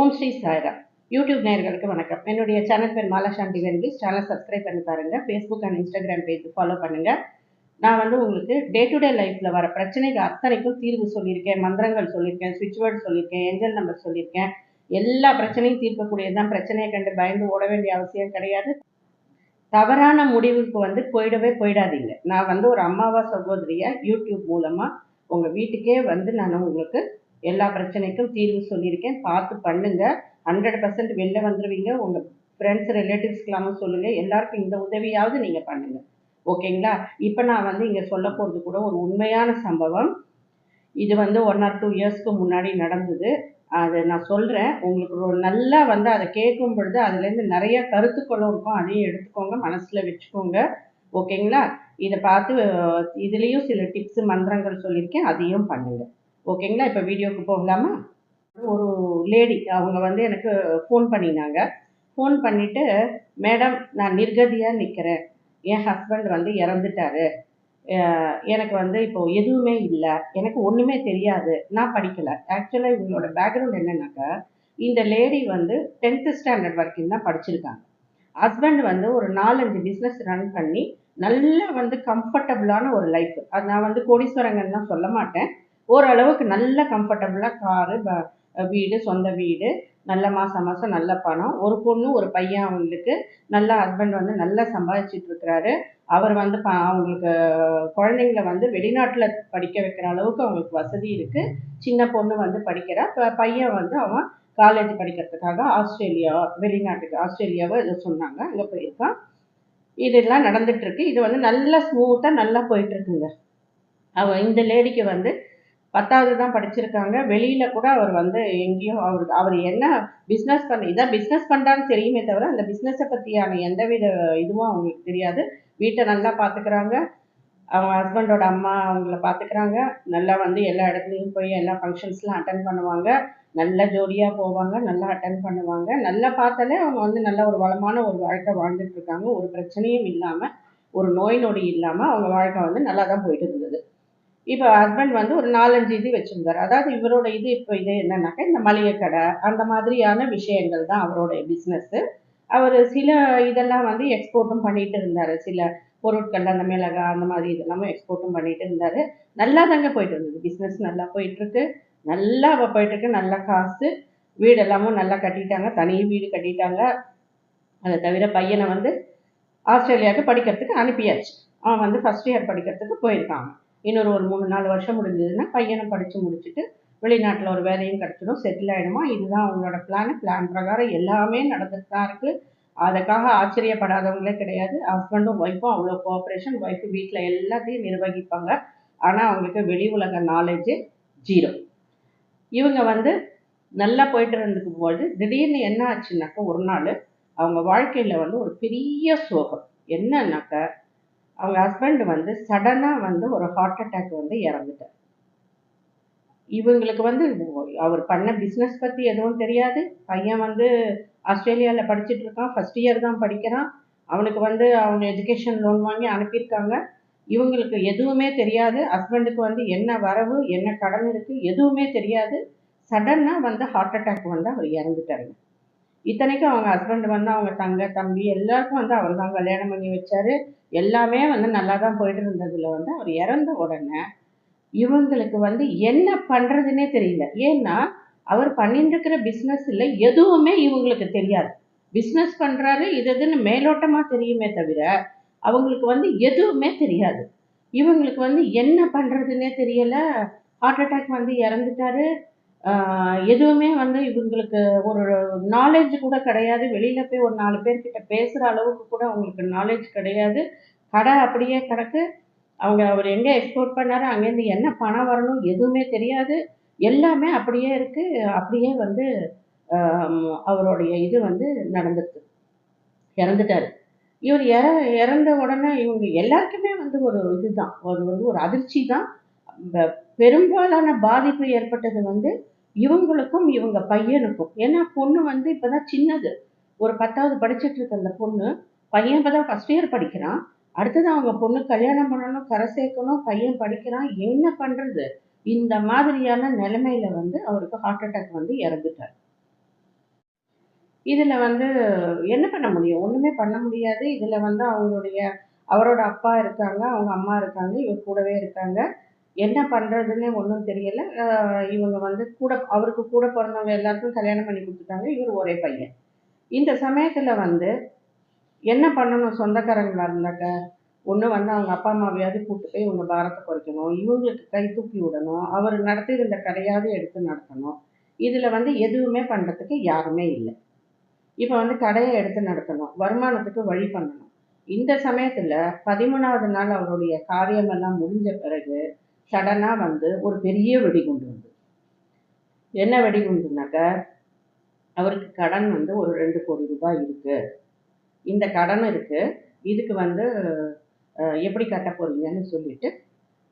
ஓம் Sri Saira YouTube நேர்களுக்கு வணக்கம். என்னுடைய சேனல் பேர் மாலாசாந்தி வெல்கிஸ் சேனல் சப்ஸ்கிரைப் பண்ணி பாருங்கள் Facebook and Instagram page follow பண்ணுங்கள் நான் வந்து உங்களுக்கு டே டு டே லைஃப்பில் வர பிரச்சனைகள் அத்தனைக்கும் தீர்வு சொல்லியிருக்கேன். மந்திரங்கள் சொல்லியிருக்கேன். சுவிட்ச் வேர்டு சொல்லியிருக்கேன். ஏஞ்சல் நம்பர் சொல்லியிருக்கேன். எல்லா பிரச்சனையும் தீர்க்கக்கூடியது தான். பிரச்சனையை கண்டு பயந்து ஓட வேண்டிய அவசியம் கிடையாது. தவறான முடிவுக்கு வந்து போயிடவே போயிடாதீங்க. நான் வந்து ஒரு அம்மாவா சகோதரியா யூடியூப் மூலமாக உங்கள் வீட்டுக்கே வந்து நான் உங்களுக்கு எல்லா பிரச்சனைக்கும் தீர்வு சொல்லியிருக்கேன். பார்த்து பண்ணுங்க. ஹண்ட்ரட் பர்சன்ட் வெளில வந்துடுவீங்க உங்க ஃப்ரெண்ட்ஸ் ரிலேட்டிவ்ஸ்க்கெல்லாமும் சொல்லுங்க. எல்லாருக்கும் இந்த உதவியாவது நீங்க பண்ணுங்க. ஓகேங்களா? இப்போ நான் வந்து இங்கே சொல்ல போகிறது கூட ஒரு உண்மையான சம்பவம். இது வந்து ஒன் ஆர் டூ இயர்ஸ்க்கு முன்னாடி நடந்தது. அதை நான் சொல்கிறேன் உங்களுக்கு ஒரு நல்லா வந்து அதை கேட்கும் பொழுது அதுலேருந்து நிறைய கருத்துக்களும் இருக்கும். அதையும் எடுத்துக்கோங்க. மனசில் வச்சுக்கோங்க. ஓகேங்களா? இதை பார்த்து இதுலேயும் சில டிப்ஸ் மந்திரங்கள் சொல்லியிருக்கேன். அதையும் பண்ணுங்கள் ஓகேங்களா இப்போ வீடியோக்கு போகலாமா? ஒரு லேடி அவங்க வந்து எனக்கு ஃபோன் பண்ணினாங்க. ஃபோன் பண்ணிவிட்டு மேடம் நான் நிர்கதியாக நிற்கிறேன் என் ஹஸ்பண்ட் வந்து இறந்துட்டாரு. எனக்கு வந்து இப்போ எதுவுமே இல்லை. எனக்கு ஒன்றுமே தெரியாது. நான் படிக்கலை. ஆக்சுவலாக இவங்களோட பேக்ரவுண்ட் என்னன்னாக்கா இந்த லேடி வந்து டென்த்து ஸ்டாண்டர்ட் வரைக்கும் தான் படிச்சிருக்காங்க. ஹஸ்பண்ட் வந்து ஒரு நாலஞ்சு பிஸ்னஸ் ரன் பண்ணி நல்ல வந்து கம்ஃபர்டபுளான ஒரு லைஃப் அது நான் வந்து கோடீஸ்வரங்கன்லாம் சொல்ல மாட்டேன். ஓரளவுக்கு நல்ல கம்ஃபர்டபுளாக காரு வீடு சொந்த வீடு. நல்ல மாதம் மாதம் நல்ல பணம். ஒரு பொண்ணு ஒரு பையன் அவங்களுக்கு நல்ல ஹஸ்பண்ட் வந்து நல்லா சம்பாதிச்சிட்டு இருக்கிறாரு. அவர் வந்து ப- அவங்களுக்கு குழந்தைங்கள வந்து வெளிநாட்டில் படிக்க வைக்கிற அளவுக்கு அவங்களுக்கு வசதி இருக்குது சின்ன பொண்ணு வந்து படிக்கிறா. இப்போ பையன் வந்து அவன் காலேஜ் படிக்கிறதுக்காக ஆஸ்திரேலியா வெளிநாட்டுக்கு ஆஸ்திரேலியாவை இதை சொன்னாங்க. அங்கே போயிருக்கான். இதெல்லாம் நடந்துட்டு இருக்கு. இது வந்து நல்லா ஸ்மூத்தாக நல்லா போயிட்டு இருக்குங்க. அவ இந்த லேடிக்கு வந்து பத்தாவது தான் படிச்சிருக்காங்க. வெளியில கூட அவர் வந்து எங்கேயும் அவருக்கு அவர் என்ன பிஸ்னஸ் பண்ண இதான் பிஸ்னஸ் பண்ணுறான்னு தெரியுமே தவிர அந்த பிஸ்னஸை பற்றியான எந்தவித இதுவும் அவங்களுக்கு தெரியாது. வீட்டை நல்லா பார்த்துக்கிறாங்க அவங்க ஹஸ்பண்டோட அம்மா அவங்கள பார்த்துக்கிறாங்க நல்லா வந்து எல்லா இடத்துலையும் போய் எல்லா ஃபங்க்ஷன்ஸ்லாம் அட்டன் பண்ணுவாங்க. நல்ல ஜோடியாக போவாங்க. நல்லா அட்டன் பண்ணுவாங்க. நல்லா பார்த்தாலே அவங்க வந்து நல்ல ஒரு வளமான ஒரு வாழ்க்கை வாழ்ந்துட்டு இருக்காங்க. ஒரு பிரச்சனையும் இல்லாமல் ஒரு நோய் நொடி இல்லாமல் அவங்க வாழ்க்கை வந்து நல்லா தான் போயிட்டு இருந்தது. இப்போ ஹஸ்பண்ட் வந்து ஒரு நாலஞ்சு இது வச்சிருந்தாரு. அதாவது இவரோட இது இப்போ இது என்னன்னாக்கா இந்த மளிகை கடை அந்த மாதிரியான விஷயங்கள் தான் அவரோட பிஸ்னஸ்ஸு அவர் சில இதெல்லாம் வந்து எக்ஸ்போர்ட்டும் பண்ணிட்டு இருந்தார். சில பொருட்கள் அந்த மிளகா அந்த மாதிரி இதெல்லாமே எக்ஸ்போர்ட்டும் பண்ணிட்டு இருந்தார். நல்லா தாங்க போயிட்டு இருந்தது. பிஸ்னஸ் நல்லா போயிட்டுருக்கு நல்லா போயிட்டுருக்கு நல்லா காசு வீடு எல்லாமும் நல்லா கட்டிட்டாங்க. தனி வீடு கட்டிட்டாங்க. அதை தவிர பையனை வந்து ஆஸ்திரேலியாவுக்கு படிக்கிறதுக்கு அனுப்பியாச்சு. அவன் வந்து ஃபர்ஸ்ட் இயர் படிக்கிறதுக்கு போயிருக்காங்க இன்னொரு ஒரு மூணு நாலு வருஷம் முடிஞ்சதுன்னா பையனை படித்து முடிச்சுட்டு வெளிநாட்டில் ஒரு வேலையும் கிடச்சிடும் செட்டில் ஆகிடுமா இதுதான் அவங்களோட பிளான் பிளான் பிரகாரம் எல்லாமே நடந்துட்டு தான் இருக்குது அதுக்காக ஆச்சரியப்படாதவங்களே கிடையாது. ஹஸ்பண்டும் ஒய்ஃபும் அவ்வளோ கோஆப்ரேஷன் ஒய்ஃபு வீட்டில் எல்லாத்தையும் நிர்வகிப்பாங்க. ஆனால் அவங்களுக்கு வெளி உலக நாலேஜு ஜீரோ இவங்க வந்து நல்லா போயிட்டு இருந்துக்கும் போது திடீர்னு என்ன ஆச்சுன்னாக்கா ஒரு நாள் அவங்க வாழ்க்கையில் வந்து ஒரு பெரிய சோகம். என்னன்னாக்கா அவங்க ஹஸ்பண்ட் வந்து சடனாக வந்து ஒரு ஹார்ட் அட்டாக் வந்து இறந்துட்டார். இவங்களுக்கு வந்து அவர் பண்ண பிஸ்னஸ் பற்றி எதுவும் தெரியாது. பையன் வந்து ஆஸ்திரேலியாவில் படிச்சுட்டு இருக்கான். ஃபர்ஸ்ட் இயர் தான் படிக்கிறான். அவனுக்கு வந்து அவங்க எஜுகேஷன் லோன் வாங்கி அனுப்பியிருக்காங்க. இவங்களுக்கு எதுவுமே தெரியாது. ஹஸ்பண்டுக்கு வந்து என்ன வரவு என்ன கடன் இருக்குது எதுவுமே தெரியாது. சடனாக வந்து ஹார்ட் அட்டாக் வந்து அவர் இறந்துட்டாருங்க. இத்தனைக்கும் அவங்க ஹஸ்பண்ட் வந்து அவங்க தங்க தம்பி எல்லாருக்கும் வந்து அவர் தான் கல்யாணம் பண்ணி வச்சாரு. எல்லாமே வந்து நல்லா தான் போயிட்டு இருந்ததுல வந்து அவர் இறந்த உடனே இவங்களுக்கு வந்து என்ன பண்ணுறதுன்னே தெரியல. ஏன்னா அவர் பண்ணிட்டு இருக்கிற பிஸ்னஸ்ல எதுவுமே இவங்களுக்கு தெரியாது. பிஸ்னஸ் பண்றாரு இது இதுன்னு மேலோட்டமா தெரியுமே தவிர அவங்களுக்கு வந்து எதுவுமே தெரியாது. இவங்களுக்கு வந்து என்ன பண்ணுறதுன்னே தெரியல. ஹார்ட் அட்டாக் வந்து இறந்துட்டாரு. எதுவுமே வந்து இவங்களுக்கு ஒரு நாலேஜ் கூட கிடையாது. வெளியில் போய் ஒரு நாலு பேர்கிட்ட பேசுகிற அளவுக்கு கூட அவங்களுக்கு நாலேஜ் கிடையாது. கடை அப்படியே கிடக்கு. அவங்க அவர் எங்கே எக்ஸ்போர்ட் பண்ணாரோ அங்கேருந்து என்ன பணம் வரணும் எதுவுமே தெரியாது. எல்லாமே அப்படியே இருக்குது அப்படியே வந்து அவருடைய இது வந்து நடந்துருக்கு. இறந்துட்டாரு. இவர் இற இறந்த உடனே இவங்க எல்லாருக்குமே வந்து ஒரு இதுதான். அது வந்து ஒரு அதிர்ச்சி தான் பெரும்பாலான பாதிப்பு ஏற்பட்டது வந்து இவங்களுக்கும் இவங்க பையனுக்கும். ஏன்னா பொண்ணு வந்து இப்பதான் சின்னது. ஒரு பத்தாவது படிச்சுட்டு இருக்க அந்த பொண்ணு பையன் இப்பதான் ஃபர்ஸ்ட் இயர் படிக்கிறான். அடுத்தது அவங்க பொண்ணு கல்யாணம் பண்ணணும் கரை சேர்க்கணும் பையன் படிக்கிறான். என்ன பண்றது? இந்த மாதிரியான நிலைமையில வந்து அவருக்கு ஹார்ட் அட்டாக் வந்து இறந்துட்டார். இதில் வந்து என்ன பண்ண முடியும்? ஒன்றுமே பண்ண முடியாது. இதில் வந்து அவங்களுடைய அவரோட அப்பா இருக்காங்க அவங்க அம்மா இருக்காங்க இவர் கூடவே இருக்காங்க. என்ன பண்ணுறதுன்னே ஒன்றும் தெரியல. இவங்க வந்து கூட அவருக்கு கூட பிறந்தவங்க எல்லாருக்கும் கல்யாணம் பண்ணி கொடுத்துட்டாங்க. இவர் ஒரே பையன். இந்த சமயத்தில் வந்து என்ன பண்ணணும்? சொந்தக்காரங்களாக இருந்தாக்க ஒன்று வந்து அவங்க அப்பா அம்மாவையாவது கூப்பிட்டு போய் உங்கள் பாரத்தை குறைக்கணும். இவங்களுக்கு கை தூக்கி விடணும். அவர் நடத்தியிருந்த கடையாவது எடுத்து நடத்தணும். இதில் வந்து எதுவுமே பண்ணுறதுக்கு யாருமே இல்லை. இப்போ வந்து கடையை எடுத்து நடத்தணும். வருமானத்துக்கு வழி பண்ணணும். இந்த சமயத்தில் பதிமூணாவது நாள் அவருடைய காரியமெல்லாம் முடிஞ்ச பிறகு சடனாக வந்து ஒரு பெரிய வெடிகுண்டு வந்து என்ன வெடிகுண்டுனாக்க அவருக்கு கடன் வந்து ஒரு ரெண்டு கோடி ரூபாய் இருக்கு. இந்த கடன் இருக்குது இதுக்கு வந்து எப்படி கட்ட போகிறீங்கன்னு சொல்லிட்டு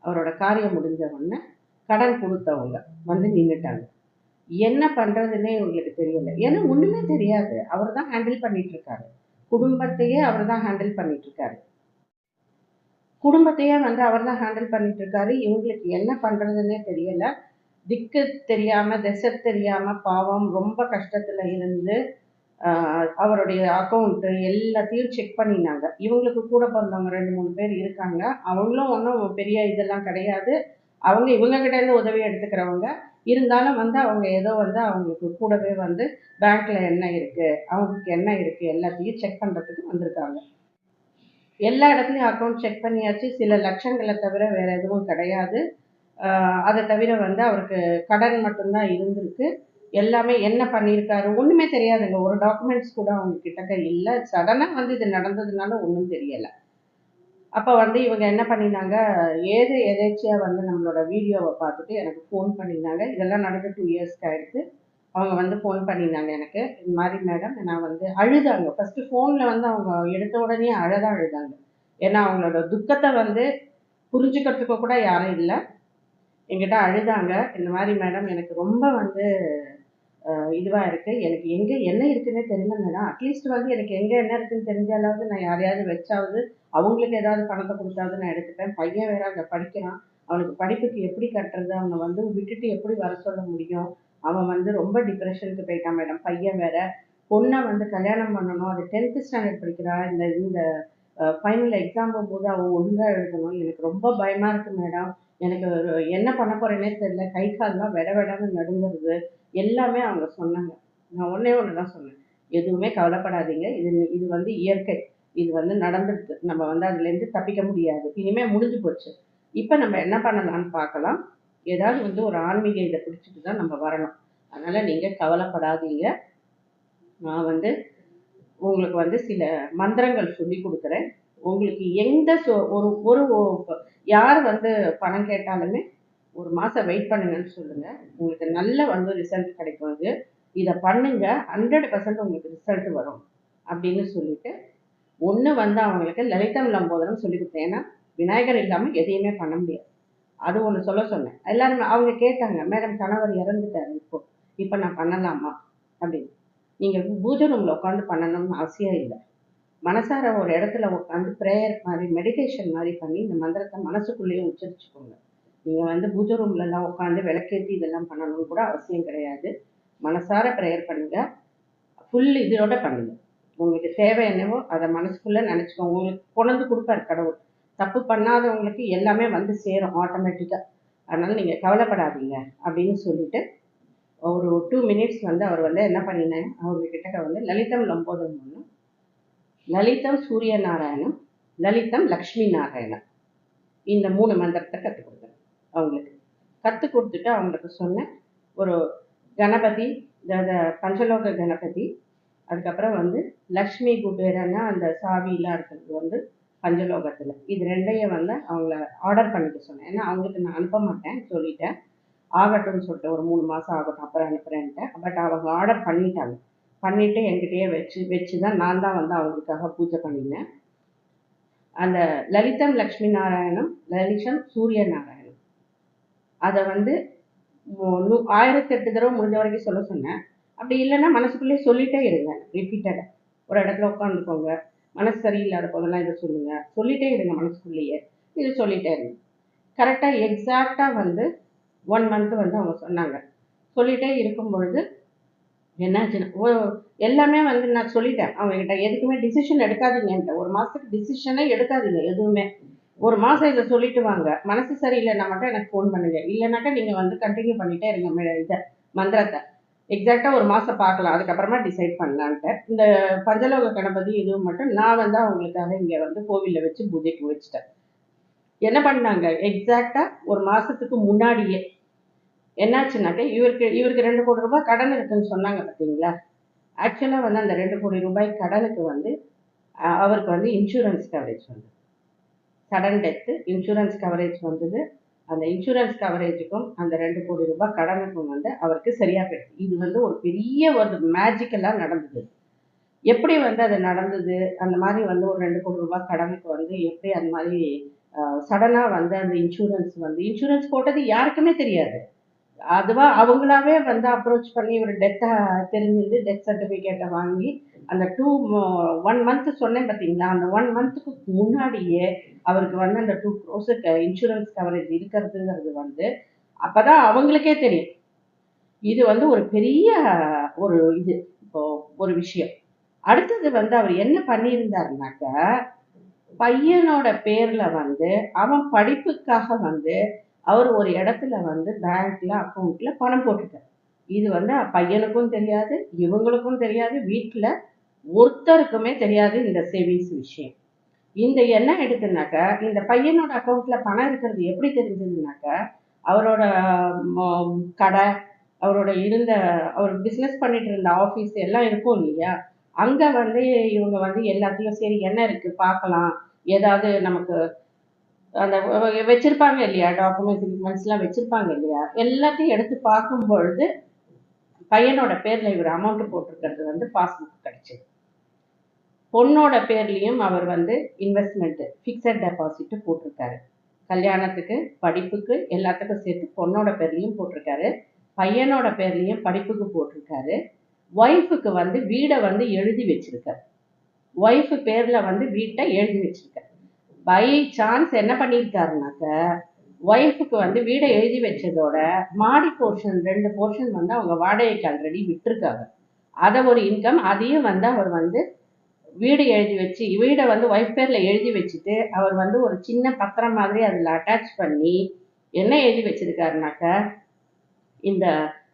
அவரோட காரியம் முடிஞ்ச உடனே கடன் கொடுத்தவங்க வந்து நின்றுட்டாங்க என்ன பண்ணுறதுன்னே இவங்களுக்கு தெரியல. ஏன்னா ஒன்றுமே தெரியாது. அவர் தான் ஹேண்டில் பண்ணிகிட்ருக்காரு குடும்பத்தையே அவர் தான் ஹேண்டில் பண்ணிகிட்ருக்காரு இருக்காரு. குடும்பத்தையே வந்து அவர் தான் ஹேண்டில் பண்ணிட்டு இருக்காரு இவங்களுக்கு என்ன பண்றதுன்னே தெரியல. திக்கு தெரியாம திசை தெரியாம பாவம் ரொம்ப கஷ்டத்துல இருந்து அவருடைய அக்கௌண்ட்டு எல்லாத்தையும் செக் பண்ணினாங்க. இவங்களுக்கு கூட பிறந்தவங்க ரெண்டு மூணு பேர் இருக்காங்க. அவங்களும் ஒன்றும் பெரிய இதெல்லாம் கிடையாது. அவங்க இவங்க கிட்டேருந்து உதவி எடுத்துக்கிறவங்க. இருந்தாலும் வந்து அவங்க ஏதோ வந்து அவங்களுக்கு கூடவே வந்து பேங்க்ல என்ன இருக்கு அவங்களுக்கு என்ன இருக்கு எல்லாத்தையும் செக் பண்றதுக்கு வந்திருக்காங்க. எல்லா இடத்துலையும் அக்கௌண்ட் செக் பண்ணியாச்சு. சில லட்சங்களை தவிர வேறு எதுவும் கிடையாது. அதை தவிர வந்து அவருக்கு கடன் மட்டும்தான் இருந்திருக்கு. எல்லாமே என்ன பண்ணியிருக்காரு ஒன்றுமே தெரியாதுங்க. ஒரு டாக்குமெண்ட்ஸ் கூட அவங்க கிட்டக்க இல்லை. சடனாக வந்து இது நடந்ததுனால ஒன்றும் தெரியலை. அப்போ வந்து இவங்க என்ன பண்ணினாங்க? ஏது எதேச்சியாக வந்து நம்மளோட வீடியோவை பார்த்துட்டு எனக்கு ஃபோன் பண்ணினாங்க. இதெல்லாம் நடந்து டூ இயர்ஸ்க்கு ஆகிடுது அவங்க வந்து ஃபோன் பண்ணியிருந்தாங்க எனக்கு. இந்த மாதிரி மேடம் நான் வந்து அழுதாங்க. ஃபஸ்ட்டு ஃபோனில் வந்து அவங்க எடுத்த உடனே அழதான் அழுதாங்க. ஏன்னா அவங்களோட துக்கத்தை வந்து புரிஞ்சுக்கிறதுக்கு கூட யாரும் இல்லை. எங்கிட்ட அழுதாங்க. இந்த மாதிரி மேடம் எனக்கு ரொம்ப வந்து இதுவாக இருக்குது எனக்கு எங்கே என்ன இருக்குன்னே தெரியல மேடம் அட்லீஸ்ட் வந்து எனக்கு எங்கே என்ன இருக்குன்னு தெரிஞ்சாலாவது நான் யாரையாவது வச்சாவது அவங்களுக்கு ஏதாவது பணத்தை கொடுத்தாவது நான் எடுத்துப்பேன். பையன் வேற அங்கே படிக்கிறான். அவனுக்கு படிப்புக்கு எப்படி கட்டுறது? அவனை வந்து விட்டுட்டு எப்படி வர சொல்ல முடியும்? அவன் வந்து ரொம்ப டிப்ரெஷனுக்கு போயிட்டான் மேடம் பையன் வேற. பொண்ணை வந்து கல்யாணம் பண்ணணும். அது டென்த்து ஸ்டாண்டர்ட் படிக்கிறா. இந்த இந்த ஃபைனல் எக்ஸாம் போது அவன் ஒழுங்காக எழுதணும். எனக்கு ரொம்ப பயமாக இருக்கு மேடம் எனக்கு ஒரு- என்ன பண்ண போகிறேன்னே தெரியல. கை கால்லாம் விட விடன்னு நடுங்குறது எல்லாமே அவங்க சொன்னாங்க. நான் ஒண்ணே ஒன்று தான் சொன்னேன். எதுவுமே கவலைப்படாதீங்க. இது இது வந்து இயற்கை. இது வந்து நடந்துடுது. நம்ம வந்து அதுலேருந்து தப்பிக்க முடியாது. இனிமேல் முடிஞ்சு போச்சு. இப்போ நம்ம என்ன பண்ணலாம்னு பார்க்கலாம். ஏதாவது வந்து ஒரு ஆன்மீக இதை பிடிச்சிட்டு தான் நம்ம வரணும். அதனால் நீங்கள் கவலைப்படாதீங்க. நான் வந்து உங்களுக்கு வந்து சில மந்திரங்கள் சொல்லி கொடுக்குறேன். உங்களுக்கு எந்த சொ- ஒரு ஒரு யார் வந்து பணம் கேட்டாலுமே ஒரு மாதம் வெயிட் பண்ணுங்கன்னு சொல்லுங்கள் உங்களுக்கு நல்ல வந்து ரிசல்ட் கிடைக்கும் இது இதை பண்ணுங்க. ஹண்ட்ரட் பர்சன்ட் உங்களுக்கு ரிசல்ட் வரும் அப்படின்னு சொல்லிட்டு ஒன்று வந்து அவங்களுக்கு லலிதம் லம்போதனம் சொல்லி கொடுத்தேன். ஏன்னா விநாயகர் இல்லாமல் எதையுமே பண்ண முடியாது. அது ஒன்று சொல்ல சொன்னேன். எல்லாருமே அவங்க கேட்டாங்க மேடம் கணவர் இறந்துட்டாரு இப்போ. இப்போ நான் பண்ணலாமா? அப்படின்னு. நீங்கள் பூஜை ரூமில் உட்காந்து பண்ணணும்னு அவசியம் இல்லை. மனசார ஒரு இடத்துல உட்காந்து ப்ரேயர் மாதிரி மெடிடேஷன் மாதிரி பண்ணி இந்த மந்திரத்தை மனசுக்குள்ளேயே உச்சரிச்சுக்கோங்க. நீங்கள் வந்து பூஜை ரூம்லலாம் உட்காந்து விளக்கேற்றி இதெல்லாம் பண்ணணும்னு கூட அவசியம் கிடையாது. மனசார ப்ரேயர் பண்ணுங்க. ஃபுல் இதோட பண்ணுங்க. உங்களுக்கு தேவை என்னவோ அதை மனசுக்குள்ளே நினச்சிக்கோங்க. உங்களுக்கு கொண்டு கொடுப்பாரு கடவுள். தப்பு பண்ணாதவங்களுக்கு எல்லாமே வந்து சேரும் ஆட்டோமேட்டிக்காக அதனால் நீங்கள் கவலைப்படாதீங்க அப்படின்னு சொல்லிட்டு ஒரு டூ மினிட்ஸ் வந்து அவர் வந்து என்ன பண்ணினாங்க அவங்கக்கிட்ட வந்து லலிதம் லம்போதம் ஒன்று லலிதம் சூரிய நாராயணம் லலிதம் லக்ஷ்மி நாராயணம். இந்த மூணு மந்திரத்தை கற்றுக் கொடுத்தேன் அவங்களுக்கு. கற்றுக் கொடுத்துட்டு அவங்களுக்கு சொன்னேன் ஒரு கணபதி இந்த பஞ்சலோக கணபதி அதுக்கப்புறம் வந்து லக்ஷ்மி குபேரன்னா அந்த சாவிலாம் இருக்கிறது வந்து பஞ்சலோகத்தில். இது ரெண்டையும் வந்து அவங்கள ஆர்டர் பண்ணிக்க சொன்னேன். ஏன்னா அவங்களுக்கு நான் அனுப்ப மாட்டேன் சொல்லிட்டேன். ஆகட்டும்னு சொல்லிட்டு ஒரு மூணு மாதம் ஆகட்டும் அப்புறம் அனுப்புகிறேன்ட்டு பட் அவங்க ஆர்டர் பண்ணிட்டாங்க. பண்ணிவிட்டு என்கிட்டயே வச்சு வச்சு தான் நான் தான் வந்து அவங்களுக்காக பூஜை பண்ணினேன். அந்த லலிதம் லக்ஷ்மி நாராயணம் லலிதம் சூரிய நாராயணம். அதை வந்து நூ- ஆயிரத்தி எட்டு தடவை முடிஞ்ச வரைக்கும் சொல்ல சொன்னேன். அப்படி இல்லைன்னா மனசுக்குள்ளேயே சொல்லிட்டே இருங்க. ரிப்பீட்டடாக ஒரு இடத்துல உட்காந்துக்கோங்க மனசு சரியில்லாத போதெல்லாம் இதை சொல்லுங்க. சொல்லிட்டே இருங்க மனசுக்குள்ளேயே. இது சொல்லிட்டே இருங்க. கரெக்டாக எக்ஸாக்டாக வந்து ஒன் மந்த் வந்து அவங்க சொன்னாங்க. சொல்லிட்டே இருக்கும் பொழுது என்னாச்சுன்னா ஓ எல்லாமே வந்து நான் சொல்லிட்டேன். அவங்ககிட்ட எதுக்குமே டிசிஷன் எடுக்காதீங்கன்ட்டு ஒரு மாதத்துக்கு டிசிஷனே எடுக்காதீங்க எதுவுமே. ஒரு மாதம் இதை சொல்லிட்டு வாங்க. மனசு சரியில்லைன்னா மட்டும் எனக்கு ஃபோன் பண்ணுங்க. இல்லைனாக்கா நீங்கள் வந்து கண்டினியூ பண்ணிட்டே இருங்க இதை மந்திரத்தை. எக்ஸாக்டாக ஒரு மாதம் பார்க்கலாம். அதுக்கப்புறமா டிசைட் பண்ணலான்ட்டு. இந்த பஞ்சலோக கணபதி இதுவும் மட்டும் நான் வந்து அவங்களுக்காக இங்கே வந்து கோவிலில் வச்சு பூஜைக்கு வச்சுட்டேன் என்ன பண்ணாங்க? எக்ஸாக்டாக ஒரு மாதத்துக்கு முன்னாடியே. என்னாச்சுனாக்க இவருக்கு இவருக்கு ரெண்டு கோடி ரூபாய் கடன் இருக்குன்னு சொன்னாங்க பார்த்தீங்களா ஆக்சுவலாக வந்து அந்த ரெண்டு கோடி ரூபாய் கடனுக்கு வந்து அவருக்கு வந்து இன்சூரன்ஸ் கவரேஜ் வந்து சடன் டெத்து இன்சூரன்ஸ் கவரேஜ் வந்தது. அந்த இன்சூரன்ஸ் கவரேஜுக்கும் அந்த ரெண்டு கோடி ரூபாய் கடனுக்கும் வந்து அவருக்கு சரியாக போயிடுச்சு. இது வந்து ஒரு பெரிய ஒரு மேஜிக்கலாக நடந்தது. எப்படி வந்து அது நடந்தது? அந்த மாதிரி வந்து ஒரு ரெண்டு கோடி ரூபாய் கடனுக்கு வந்து எப்படி அந்த மாதிரி சடனாக வந்து அந்த இன்சூரன்ஸ் வந்து இன்சூரன்ஸ் போட்டது யாருக்குமே தெரியாது. அதுவா அவங்களாவே வந்து அப்ரோச் பண்ணி ஒரு டெத்தை தெரிஞ்சுட்டு டெத் சர்டிஃபிகேட்டை வாங்கி அந்த டூ ஒன் மந்த் சொன்னேன் பார்த்தீங்களா அந்த ஒன் மந்த்துக்கு முன்னாடியே அவருக்கு வந்து அந்த டூ க்ரோஸுக்கு இன்சூரன்ஸ் கவரேஜ் இருக்கிறதுங்கிறது வந்து அப்பதான் அவங்களுக்கே தெரியும். இது வந்து ஒரு பெரிய ஒரு இது இப்போ ஒரு விஷயம். அடுத்தது வந்து அவர் என்ன பண்ணியிருந்தாருனாக்க பையனோட பேரில் வந்து அவன் படிப்புக்காக வந்து அவர் ஒரு இடத்துல வந்து பேங்க்ல அக்கௌண்ட்ல பணம் போட்டுட்டார். இது வந்து பையனுக்கும் தெரியாது இவங்களுக்கும் தெரியாது வீட்டில் ஒருத்தருக்குமே தெரியாது இந்த சேவிங்ஸ் விஷயம். இந்த என்ன எடுத்துனாக்க இந்த பையனோட அக்கௌண்ட்ல பணம் இருக்கிறது எப்படி தெரிஞ்சதுனாக்க அவரோட கடை அவரோட இருந்த அவர் பிஸ்னஸ் பண்ணிட்டு இருந்த ஆஃபீஸ் எல்லாம் இருக்கும் இல்லையா? அங்கே வந்து இவங்க வந்து எல்லாத்தையும் சரி என்ன இருக்குது பார்க்கலாம். ஏதாவது நமக்கு அந்த வச்சுருப்பாங்க வச்சிருப்பாங்க இல்லையா? டாக்குமெண்ட்ஸ் டாக்குமெண்ட்ஸ்லாம் வச்சிருப்பாங்க இல்லையா? எல்லாத்தையும் எடுத்து பார்க்கும் பொழுது பையனோட பேரில் இவர் அமௌண்ட் போட்டிருக்கிறது வந்து பாஸ்புக் கிடைச்சிது. பொண்ணோட பேர்லேயும் அவர் வந்து இன்வெஸ்ட்மெண்ட்டு ஃபிக்ஸட் டெபாசிட்டு போட்டிருக்காரு. கல்யாணத்துக்கு படிப்புக்கு எல்லாத்துக்கும் சேர்த்து பொண்ணோட பேர்லேயும் போட்டிருக்காரு. பையனோட பேர்லேயும் படிப்புக்கு போட்டிருக்காரு. ஒய்ஃபுக்கு வந்து வீடை வந்து எழுதி வச்சிருக்காரு. ஒய்ஃபு பேரில் வந்து வீட்டை எழுதி வச்சிருக்காரு. பை சான்ஸ் என்ன பண்ணியிருக்காருனாக்க ஒய்ஃபுக்கு வந்து வீடை எழுதி வச்சதோட மாடி போர்ஷன் ரெண்டு போர்ஷன் வந்து அவங்க வாடகைக்கு ஆல்ரெடி விட்டுருக்காங்க. அதை ஒரு இன்கம் அதையும் வந்து அவர் வந்து வீடு எழுதி வச்சு வீடை வந்து ஒய்ஃப் பேரில் எழுதி வச்சுட்டு அவர் வந்து ஒரு சின்ன பத்திரம் மாதிரி அதில் அட்டாச் பண்ணி என்ன எழுதி வச்சிருக்காருனாக்க இந்த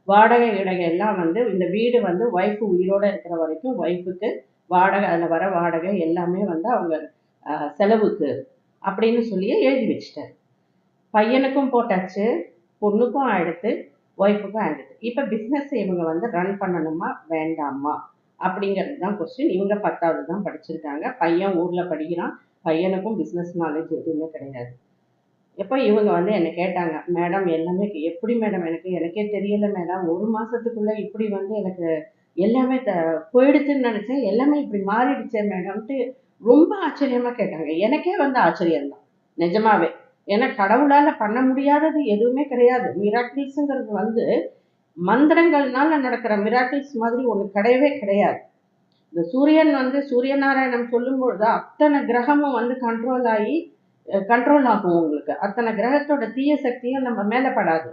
வாடகை இடகை எல்லாம் வந்து இந்த வீடு வந்து ஒய்ஃபு உயிரோட இருக்கிற வரைக்கும் ஒய்ஃபுக்கு வாடகை அதில் வர வாடகை எல்லாமே வந்து அவங்க செலவுக்கு அப்படின்னு சொல்லி எழுதி வச்சிட்டாரு. பையனுக்கும் போட்டாச்சு பொண்ணுக்கும் ஆயிடுத்து ஒய்ஃபுக்கும் ஆயிடுது இப்போ பிஸ்னஸ் இவங்க வந்து ரன் பண்ணணுமா வேண்டாமா? அப்படிங்கிறது தான் கொஸ்டின் இவங்க பத்தாவது தான் படிச்சிருக்காங்க. பையன் ஊரில் படிக்கிறான். பையனுக்கும் பிஸ்னஸ் நாலேஜ் எதுவுமே கிடையாது. எப்போ இவங்க வந்து என்னை கேட்டாங்க மேடம் எல்லாமே எப்படி மேடம் எனக்கு எனக்கே தெரியல மேடம் ஒரு மாதத்துக்குள்ளே இப்படி வந்து எனக்கு எல்லாமே த போயிடுச்சுன்னு நினச்சேன். எல்லாமே இப்படி மாறிடுச்சே மேடம்ட்டு ரொம்ப ஆச்சரியமா கேட்டாங்க. எனக்கே வந்து ஆச்சரியம்தான். நிஜமாவே. ஏன்னா கடவுளால பண்ண முடியாதது எதுவுமே கிடையாது. மிராக்கிள்ஸுங்கிறது வந்து மந்திரங்கள்னால நடக்கிற மிராக்கிள்ஸ் மாதிரி ஒன்று கிடையவே கிடையாது. இந்த சூரியன் வந்து சூரிய நாராயணன் சொல்லும் பொழுது அத்தனை கிரகமும் வந்து கண்ட்ரோல் ஆகி கண்ட்ரோல் ஆகும் உங்களுக்கு. அத்தனை கிரகத்தோட தீய சக்தியும் நம்ம மேலே படாது.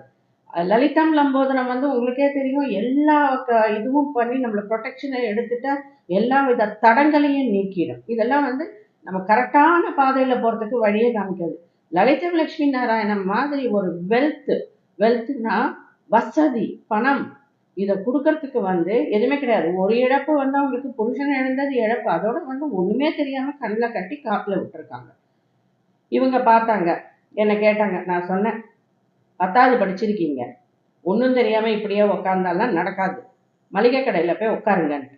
லலிதம் லம்போதனம் வந்து உங்களுக்கே தெரியும் எல்லா க- இதுவும் பண்ணி நம்மளை ப்ரொடெக்ஷனை எடுத்துட்டா எல்லா வித தடங்களையும் நீக்கிடும். இதெல்லாம் வந்து நம்ம கரெக்டான பாதையில் போகிறதுக்கு வழியே காமிக்காது. லலிதம் லட்சுமி நாராயணன் மாதிரி ஒரு வெல்த்து வெல்த்னா வசதி பணம் இதை கொடுக்கறதுக்கு வந்து எதுவுமே கிடையாது. ஒரு இழப்பு வந்து அவங்களுக்கு புருஷன் இழந்தது இழப்பு. அதோட வந்து ஒன்றுமே தெரியாமல் கண்ணில் கட்டி காட்டில் விட்டுருக்காங்க. இவங்க பார்த்தாங்க என்னை கேட்டாங்க நான் சொன்னேன் பத்தாவது படிச்சிருக்கீங்க. ஒன்றும் தெரியாமல் இப்படியே உக்காந்தாலாம் நடக்காது. மளிகை கடையில் போய் உட்காருங்கன்ட்டு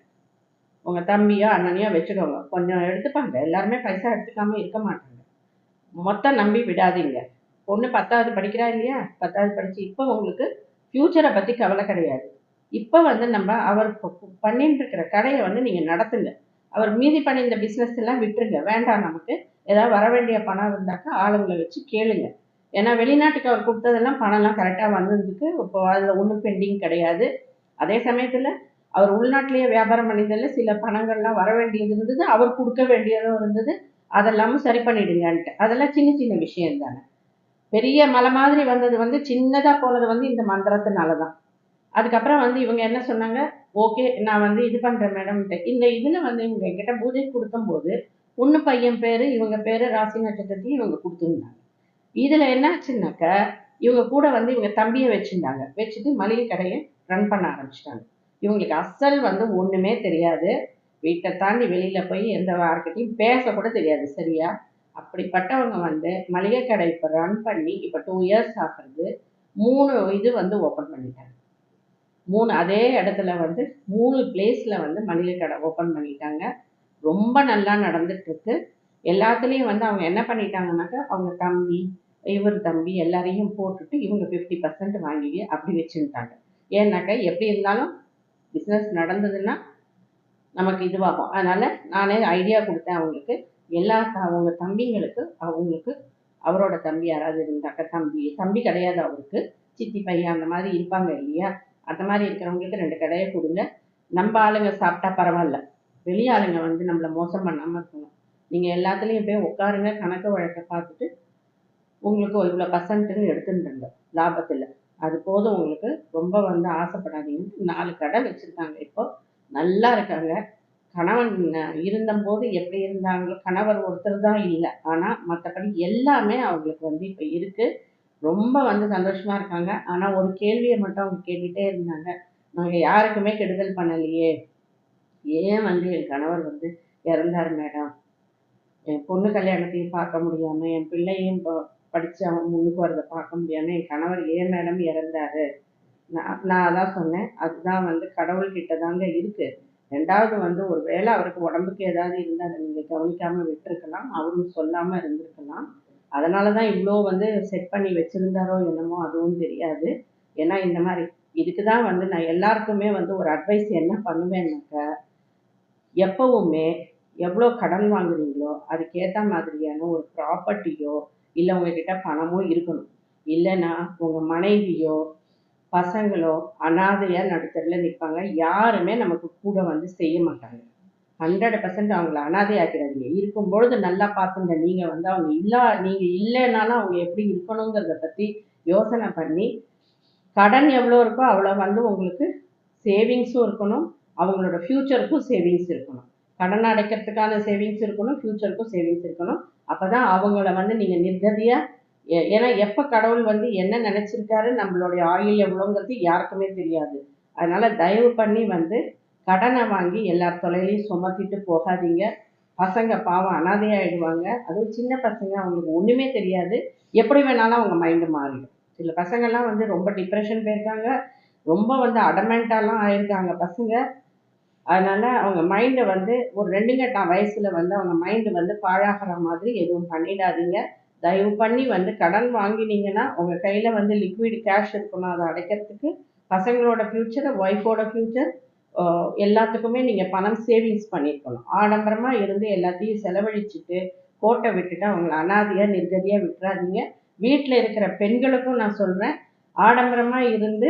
உங்கள் தம்பியோ அண்ணனையோ வச்சுக்கோங்க. கொஞ்சம் எடுத்துப்பாங்க. எல்லாருமே பைசா எடுத்துக்காம இருக்க மாட்டாங்க. மொத்தம் நம்பி விடாதீங்க. பொண்ணு பத்தாவது படிக்கிறா இல்லையா? பத்தாவது படித்து இப்போ உங்களுக்கு ஃப்யூச்சரை பற்றி கவலை கிடையாது. இப்போ வந்து நம்ம அவர் பண்ணிட்டு இருக்கிற கடையை வந்து நீங்கள் நடத்துங்க. அவர் மீதி பண்ணி இந்த பிஸ்னஸ் எல்லாம் விட்டுருங்க. வேண்டாம் நமக்கு. ஏதாவது வர வேண்டிய பணம் இருந்தாக்கா ஆளுங்களை வச்சு கேளுங்க. ஏன்னா வெளிநாட்டுக்கு அவர் கொடுத்ததெல்லாம் பணம்லாம் கரெக்டாக வந்ததுக்கு இப்போ அதில் ஒன்றும் பெண்டிங் கிடையாது. அதே சமயத்தில் அவர் உள்நாட்டிலேயே வியாபாரம் பண்ணியதில் சில பணங்கள்லாம் வர வேண்டியது இருந்தது அவர் கொடுக்க வேண்டியதும் இருந்தது. அதெல்லாமும் சரி பண்ணிடுங்கன்ட்டு அதெல்லாம் சின்ன சின்ன விஷயம் தானே. பெரிய மலை மாதிரி வந்தது வந்து சின்னதாக போனது வந்து இந்த மந்திரத்தினால தான். அதுக்கப்புறம் வந்து இவங்க என்ன சொன்னாங்க? ஓகே நான் வந்து இது பண்ணுறேன் மேடம் இந்த இதில் வந்து இவங்க என்கிட்ட பூஜை கொடுக்கும்போது ஒன்று பையன் பேர் இவங்க பேர் ராசி நட்சத்திரத்தையும் இவங்க கொடுத்துருந்தாங்க. இதுல என்னாச்சுனாக்க இவங்க கூட வந்து இவங்க தம்பியை வச்சிருந்தாங்க. வச்சுட்டு மளிகை கடையை ரன் பண்ண ஆரம்பிச்சிட்டாங்க. இவங்களுக்கு அசல் வந்து ஒண்ணுமே தெரியாது. வீட்டை தாண்டி வெளியில போய் எந்த யார்கிட்டையும் பேசக்கூட தெரியாது. சரியா? அப்படிப்பட்டவங்க வந்து மளிகை கடை இப்போ ரன் பண்ணி இப்போ டூ இயர்ஸ் ஆகிறது மூணு இது வந்து ஓப்பன் பண்ணிட்டாங்க. மூணு அதே இடத்துல வந்து மூணு பிளேஸில் வந்து மளிகை கடை ஓப்பன் பண்ணிட்டாங்க. ரொம்ப நல்லா நடந்துட்டு இருக்கு. எல்லாத்துலேயும் வந்து அவங்க என்ன பண்ணிட்டாங்கனாக்கா அவங்க தம்பி இவர் தம்பி எல்லாரையும் போட்டுட்டு இவங்க ஃபிஃப்டி பர்சன்ட் வாங்கி அப்படி வச்சுருந்தாங்க ஏன்னாக்கா எப்படி இருந்தாலும் பிஸ்னஸ் நடந்ததுன்னா நமக்கு இதுவாகும். அதனால் நானே ஐடியா கொடுத்தேன் அவங்களுக்கு. எல்லா அவங்க தம்பிங்களுக்கு அவங்களுக்கு அவரோட தம்பி யாராவது இருந்தாக்கா தம்பி தம்பி கிடையாது அவருக்கு. சித்தி பையன் அந்த மாதிரி இருப்பாங்க இல்லையா? அந்த மாதிரி இருக்கிறவங்களுக்கு ரெண்டு கடையை கொடுங்க. நம்ம ஆளுங்க சாப்பிட்டா பரவாயில்ல. வெளி ஆளுங்க வந்து நம்மளை மோசம் பண்ணாமல் இருக்கணும். நீங்கள் எல்லாத்துலேயும் போய் உட்காருங்க கணக்கு வழக்கை பார்த்துட்டு உங்களுக்கு இவ்வளோ பர்சன்ட்டுன்னு எடுத்துட்டுருங்க லாபத்தில். அது போதும் உங்களுக்கு. ரொம்ப வந்து ஆசைப்படாதீங்க. நாலு கடை வச்சுருக்காங்க இப்போது நல்லா இருக்காங்க. கணவன் இருந்தபோது எப்படி இருந்தாங்களோ கணவர் ஒருத்தர் தான் இல்லை. ஆனால் மற்றபடி எல்லாமே அவங்களுக்கு வந்து இப்போ இருக்குது ரொம்ப வந்து சந்தோஷமாக இருக்காங்க. ஆனால் ஒரு கேள்வியை மட்டும் அவங்க கேட்டுகிட்டே இருந்தாங்க. நாங்கள் யாருக்குமே கெடுதல் பண்ணலையே. ஏன் வந்து என் கணவர் வந்து இறந்தாரு மேடம்? என் பொண்ணு கல்யாணத்தையும் பார்க்க முடியாம என் பிள்ளையும் ப- படிச்சு அவன் முன்னுக்கு வரதை பார்க்க முடியாம என் கணவர் ஏன் மேடம் இறந்தாரு? நான் நான் அதான் சொன்னேன். அதுதான் வந்து கடவுள்கிட்ட தாங்க இருக்கு. ரெண்டாவது வந்து ஒரு வேளை அவருக்கு உடம்புக்கு ஏதாவது இருந்தால் அதை நீங்கள் கவனிக்காம விட்டுருக்கலாம். அவரும் சொல்லாம இருந்திருக்கலாம். அதனால தான் இவ்வளோ வந்து செட் பண்ணி வச்சுருந்தாரோ என்னமோ அதுவும் தெரியாது. ஏன்னா இந்த மாதிரி இதுக்கு தான் வந்து நான் எல்லாருக்குமே வந்து ஒரு அட்வைஸ் என்ன பண்ணுவேன்னாக்க எப்பவுமே எவ்வளோ கடன் வாங்குறீங்களோ அதுக்கேற்ற மாதிரியான ஒரு ப்ராப்பர்ட்டியோ இல்லை உங்ககிட்ட பணமோ இருக்கணும். இல்லைன்னா உங்கள் மனைவியோ பசங்களோ அனாதையாக நடுத்தரில் நிற்பாங்க யாருமே நமக்கு கூட வந்து செய்ய மாட்டாங்க. ஹண்ட்ரட் பர்சன்ட் அவங்கள அனாதையாக்கிறாதீங்க. இருக்கும்பொழுது நல்லா பார்த்துங்க. நீங்கள் வந்து அவங்க இல்லா நீங்கள் இல்லைனாலும் அவங்க எப்படி இருக்கணுங்கிறத பற்றி யோசனை பண்ணி கடன் எவ்வளோ இருக்கோ அவ்வளோ வந்து உங்களுக்கு சேவிங்ஸும் இருக்கணும். அவங்களோட ஃப்யூச்சருக்கும் சேவிங்ஸ் இருக்கணும். கடன் அடைக்கிறதுக்கான சேவிங்ஸ் இருக்கணும் ஃப்யூச்சருக்கும் சேவிங்ஸ் இருக்கணும். அப்போ தான் அவங்கள வந்து நீங்கள் நிர்கதியாக ஏன்னா எப்போ கடவுள் வந்து என்ன நினச்சிருக்காரு நம்மளுடைய ஆயில் எவ்வளோங்கிறது யாருக்குமே தெரியாது. அதனால் தயவு பண்ணி வந்து கடனை வாங்கி எல்லார் தொலைலையும் சுமத்திட்டு போகாதீங்க. பசங்க பாவம் அனாதையாகிடுவாங்க அதுவும் சின்ன பசங்க அவங்களுக்கு ஒன்றுமே தெரியாது. எப்படி வேணாலும் அவங்க மைண்டு மாறிடும். சில பசங்கள்லாம் வந்து ரொம்ப டிப்ரெஷன் போயிருக்காங்க. ரொம்ப வந்து அடமெண்ட்டாலாம் ஆயிருக்காங்க பசங்க. அதனால் அவங்க மைண்டை வந்து ஒரு ரெண்டு கட்டாம் வந்து அவங்க மைண்டு வந்து பாழாகிற மாதிரி எதுவும் பண்ணிடாதீங்க. தயவு பண்ணி வந்து கடன் வாங்கினீங்கன்னா உங்கள் கையில் வந்து லிக்விட் கேஷ் இருக்கணும். அதை அடைக்கிறதுக்கு பசங்களோட ஃப்யூச்சர் ஒய்ஃபோட ஃப்யூச்சர் எல்லாத்துக்குமே நீங்கள் பணம் சேவிங்ஸ் பண்ணியிருக்கணும் ஆடம்பரமாக இருந்து எல்லாத்தையும் செலவழிச்சிட்டு கோட்டை விட்டுட்டு அவங்கள அனாதியாக நிர்கதியாக விட்டுறாதீங்க. வீட்டில் இருக்கிற பெண்களுக்கும் நான் சொல்கிறேன் ஆடம்பரமாக இருந்து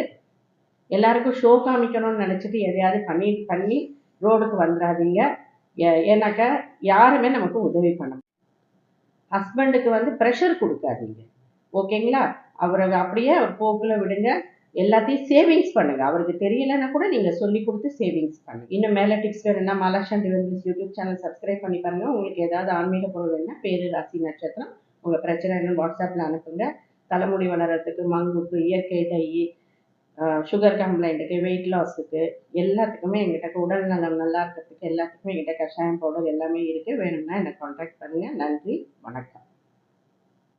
எல்லாருக்கும் ஷோ காமிக்கணும்னு நினச்சிட்டு எதையாவது பண்ணி பண்ணி ரோடுக்கு வந்துடாதீங்க ஏ- ஏன்னாக்கா யாருமே நமக்கு உதவி பண்ண ஹஸ்பண்டுக்கு வந்து ப்ரெஷர் கொடுக்காதீங்க. ஓகேங்களா? அவரை அப்படியே அவர் போக்கில் விடுங்க. எல்லாத்தையும் சேவிங்ஸ் பண்ணுங்க. அவருக்கு தெரியலைன்னா கூட நீங்கள் சொல்லி கொடுத்து சேவிங்ஸ் பண்ணுங்க. இன்னும் மேலே டிப்ஸ் வேணும்னா மாலாஷான் டிவென்ஸ் யூடியூப் சேனல் சப்ஸ்கிரைப் பண்ணி பாருங்க. உங்களுக்கு ஏதாவது ஆன்மீக பொருள் வேணும்னா பேரு ராசி நட்சத்திரம் உங்கள் பிரச்சனை என்னன்னு வாட்ஸ்அப்பில் அனுப்புங்க. தலைமுடி வளர்கிறதுக்கு மங்குக்கு இயற்கை டை சுகர் கம்ப்ளைண்ட்டுக்கு வெயிட் லாஸுக்கு எல்லாத்துக்குமே எங்கிட்ட உடல் நலம் நல்லா இருக்கிறதுக்கு எல்லாத்துக்குமே எங்கிட்ட கஷாயம் பவுடர் எல்லாமே இருக்குது வேணும்னா என்னை காண்டாக்ட் பண்ணுங்கள் நன்றி. வணக்கம்.